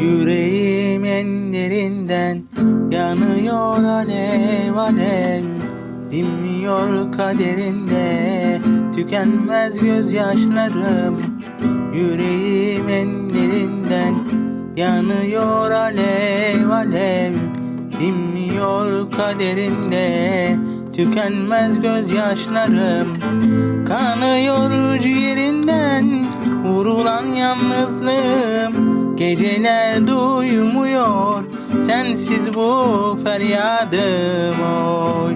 Yüreğim en derinden yanıyor alev alev. Dinmiyor kaderinde tükenmez gözyaşlarım. Yüreğim en derinden yanıyor alev alev. Dinmiyor kaderinde tükenmez gözyaşlarım. Kanıyor ciğerinden vurulan yalnızlığım Geceler duymuyor. Sensiz bu feryadım oy.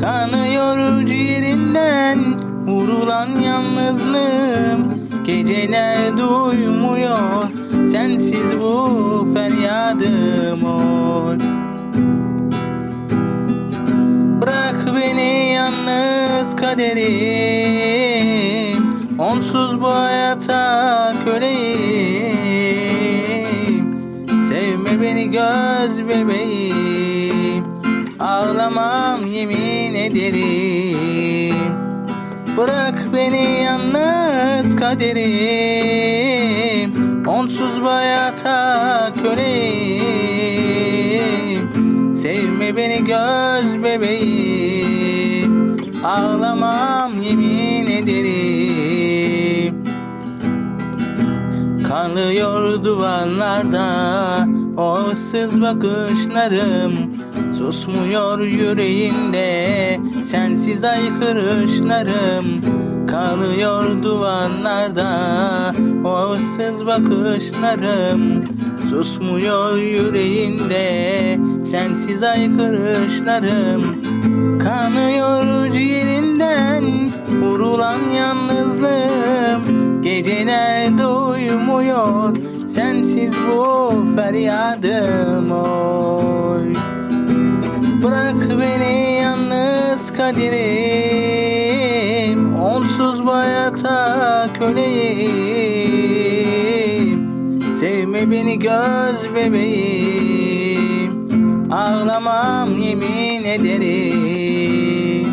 Kanıyor ciğerinden vurulan yalnızlığım. Geceler duymuyor. Sensiz bu feryadım oy. Bırak beni yalnız kaderim. Onsuz bu hayata köleyim. Sevme beni göz bebeğim. Ağlamam yemin ederim. Bırak beni yalnız kaderim. Onsuz bu hayata köleyim. Sevme beni göz bebeğim. Ağlamam yemin ederim Kalıyor duvarlarda o ıssız bakışlarım. Susmuyor yüreğimde sensiz aykırışlarım. Kalıyor duvarlarda o ıssız bakışlarım. Susmuyor yüreğimde sensiz aykırışlarım. Kanıyor ciğerinden doymuyor sensiz bu feryadım oy. Bırak beni yalnız kaderim. Onsuz bu hayata köleyim. Sevme beni göz bebeğim. Ağlamam yemin ederim.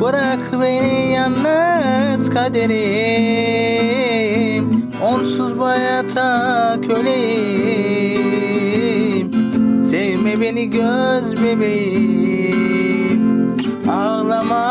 Bırak beni yalnız kaderim hayata köleyim. Sevme beni göz bebeğim. Ederim